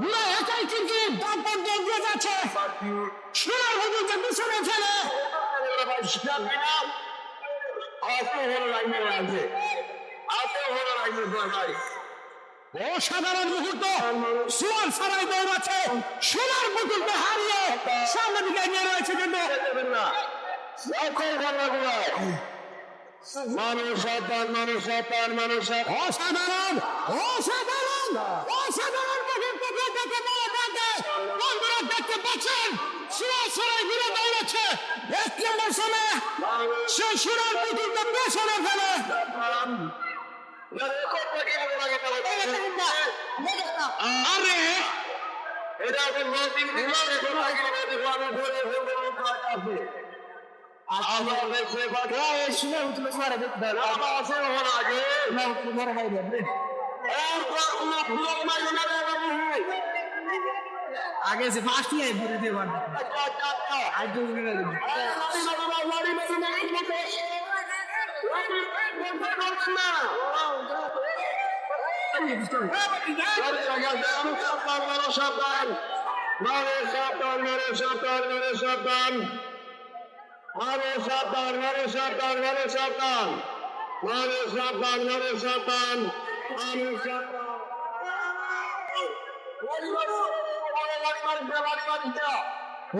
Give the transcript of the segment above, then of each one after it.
ঘুরে একাই কিন্তু দাপট দৌড় দিয়ে যাচ্ছে সোনার হুজুরকে পিছনে ফেলে অসাধারণ মুহূর্ত সোয়ার সারাই দৌড়াচ্ছে সোনার পুতুলকে হারিয়ে সামনের দিকে এগিয়ে রয়েছে কিন্তু মানুষ সাতান মানুষ সাতান মানুষ অসাধারণ অসাধারণ অসাধারণ মুহূর্ত দেখতে পাওয়া যাচ্ছে বন্ধুরা পাচ্ছেন সুরাসরাই ঘুরে দৌড়াচ্ছে এক নম্বর সময় সে সুরার পুতুলকে পেছনে ফেলে। আরে এটা আমার দেখতে আমার আছে আগে আগে সে ফার্স্ট ইয়ার ঘুরে দিয়ে পারবে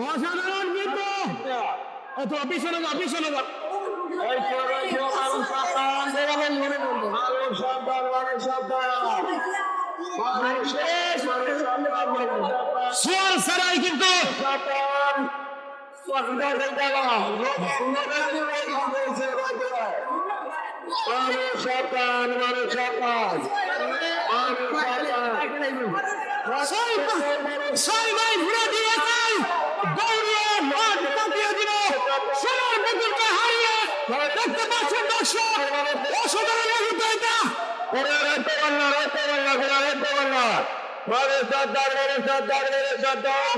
অসাধারণ কিন্তু এত পিছনে যা পিছনে যা সোয়াল সারাই কিন্তু সাতান মানে সাতান ছয় পা- ছয় মাইল ঘুরে দিয়ে যাই দৌড়িয়ে মাঠ কাঁপিয়ে দিল সোনার পুতুলকে হারিয়ে দেখতে পাচ্ছেন দর্শক অসাধারণ মুহূর্ত এটা ওরে রাখতে পারলা রাখতে পারলা ঘোড়া রাখতে পারলা মানে সাতান মানে সাতান মানে সাতান